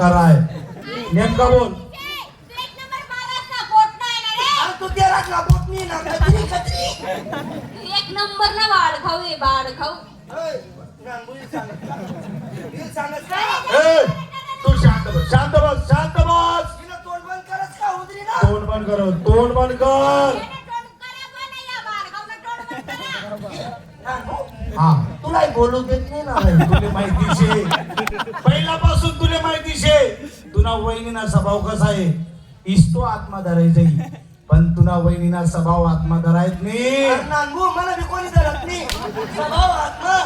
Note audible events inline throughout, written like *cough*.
अलंकार आहे. नेमका बोल. एक नंबर ना बाळ खाऊ बाळ खाऊ. तू शांत बस शांत बस शांत बस. तोंड बंद करच का उतरी ना? तोंड बंद कर तोंड बंद कर. हा तुला बोलू देत नाही ना. तुले माहिती पहिल्यापासून माहिती शे तुना वहिनीना स्वभाव कसा आहे? इस्तो आत्मा धरायचा पण तुना वहिनीना स्वभाव आत्मा धरायत नाही. अरे नानबू मला कोणी धरत नाही. स्वभाव आत्मा.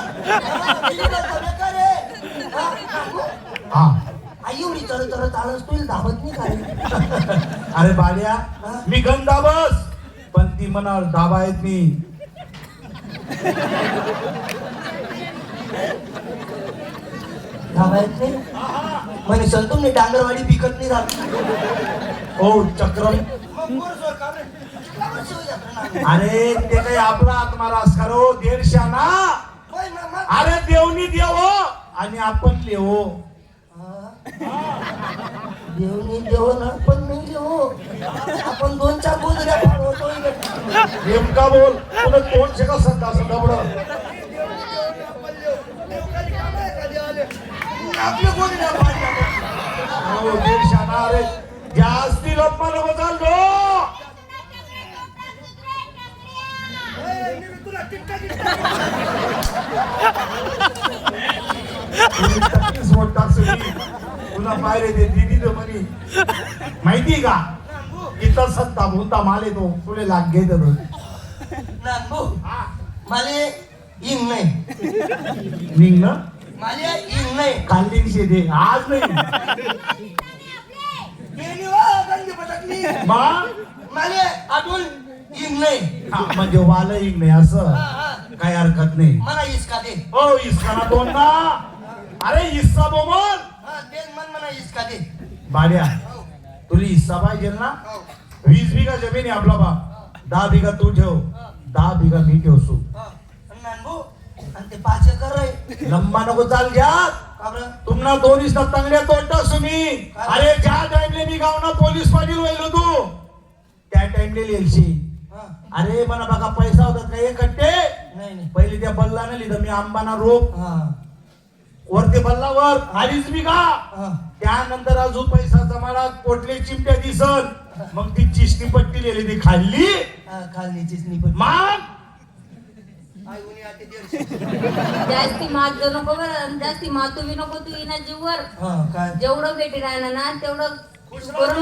तुला धावत नाही काय अरे बाड्या मी गण दाबस पण ती मनावर दाबा येत नाही. धावायत नाही. मी डांगरवाडी पिकत नाही राहत. ओ चक्रम अरे ते काही आपला आत्मा रास करो दीडशाना अरे देवनी देव आणि आपण लेवो. देवनी देव ना पण नाही देव आपण दोन चार होतो नेमका बोल तुला तोंड शेका संता असं दबड आपल्या गोदऱ्या पाडल्या हो दीडशाना अरे जास्ती गप्पा नको चाललो. तुला पाहिजे ते दिदी तर म्हणी. माहिती का? इथं सत्ता भूता माले तो तुले लाग घेत माले इंग नाही. निघ ना माले इंग नाही. काल दिवशी दे आज नाही. गेली वा गंदी पटकली मा माले अजून इंग नाही. हा, म्हणजे वाल इंग नाही हा, असं. हा. काय हरकत नाही. मला इसका दे. ओ इसकाना दोन ना अरे हिस्सा बोमल. हा दे मन मला इसका दे. बाड्या हो, तुला हिस्सा पाहिजे ना? हो, वीस बिघा जमीन आहे आपला बाप दहा बिघा तू ठेव. दहा बिघा मी ठेवसू हो. आणि ते पाच आहे लंबा नको चाल घ्या. का तुम्हाला दोन्ही तंगड्या तोडता तुम्ही. अरे ज्या टाइमले मी गावना पोलीस पाटील व्हायलो तू त्या टाइमले लिहिलशी. अरे मला बघा पैसा होता का एक कट्टे नाही नाही. पहिले त्या बल्लाने लिहिलं मी आंबाना रोप. हा. वर ते बल्लावर अडीच बिघा हा. त्यानंतर अजून पैसा जमाला पोटले चिमट्या दिसन. मग ती चिष्टी पट्टी लिहिली ती खाल्ली. खाल्ली चिचणी पण मान! आते दीडशे. जास्ती मात जो नको बरं जास्ती मातू बी नको तू इना जीवर हा काय? जेवढं भेटी राहणार ना तेवढं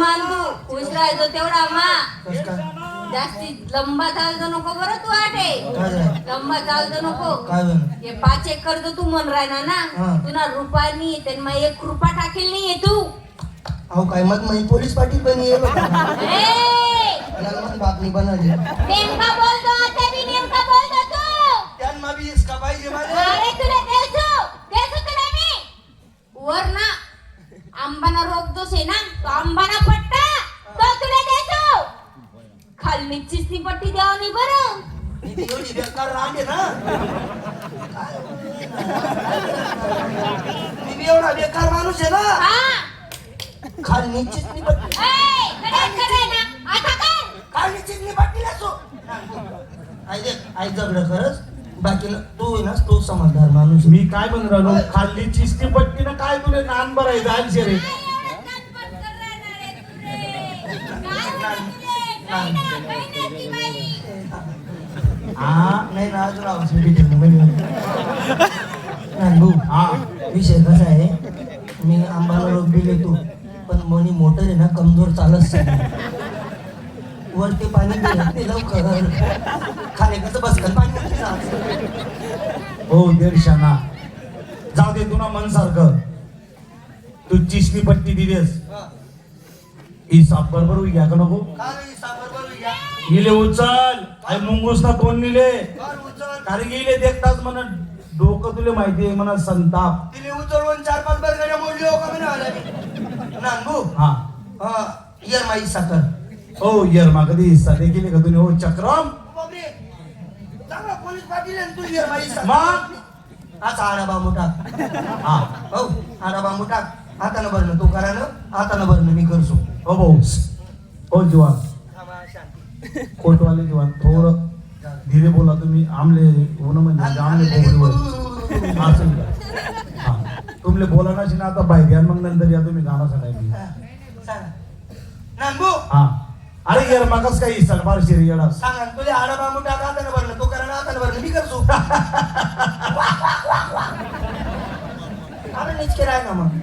मान तू. खुश राहायचो तेवढा मा. कस काय? जास्ती लंबा चालतो नको बरं तू आठे. काय झालं? लंबा चालतो नको. काय झालं? हे पाच एकर तर तू मन राहणार ना. तुला रुपानी त्यांना एक रुपा टाकेल नाहीये तू. अहो काय मग? मी पोलीस पाटील पण येलो *laughs* ए! बातमी बनवली. नेमका आता मी नेमका बोलतो तू त्यांना बी इसका पाहिजे माझे अरे तुला देसू देसू तुला मी वर ना आंबाना रोग दोष आहे ना तो आंबाना पट्टा तो तुला देसू खाली चिसनी पट्टी द्यावं नाही बरं. एवढी बेकार रांगे ना मी बी एवढा बेकार माणूस आहे ना. हा. खाल पट्टी. ए, कडे कडे ना. आता कर खाल निश्चित मी पट्टी आई दे आई झगडं खरंच. बाकी तू आहे ना तो समजदार माणूस आहे. मी काय म्हणून राहिलो? खाल्ली चिष्टी पट्टी ना काय तुला नान बरं आहे जायचे रे? काय एवढं राहणार आहे? काय नाही. हा नाही ना अजून मी ठेवलं म्हणजे भाऊ हा. विषय कसा आहे? मी आंबाला रोग दिले तू पण मनी मोटर आहे ना कमजोर चालत वरती पाणी दे ते लवकर. खाली कसं बसकन पाणी. हो दीडशाना जाऊ दे तुला मन सारखं तू चिष्टी पट्टी दिलीस. हा. साप बरोबर घ्या का नको? इले उचल. आई मुंगूस ना तोंड निले. कर उचल. कारण की इले देखताच म्हणा डोकं तुले माहिती आहे म्हणा संताप. तिने उचलून चार पाच बरगड्या मोडली हो का म्हणे नानभू हा. हा येर माई साखर. हो यरमा कधी हिस्सा गेले का तुम्ही? हो चक्रम. चांगला पोलीस पाटील आहे ना तू येर माई मग? आडा बांबू टाक हा. हो आडा बांबू टाक हातानं भरणं तू करा ना. हातानं भरणं मी करसो हो भाऊ. हो जीवान कोटवाले जीवान थोडं धीरे बोला तुम्ही आमले ऊन म्हणजे आमले बोबडीवर असं? हा. तुमले बोला ना आता बाहेर घ्या मग नंतर या तुम्ही गाणं सांगायला हा, हा. अरे यार मगच काही सलवार शिरी येडा सांगा तुझ्या हाडा बांबू टाका हातानं भरणं तू करा ना हातानं भरणं मी करसो *laughs* अरे निचके राय ना मग.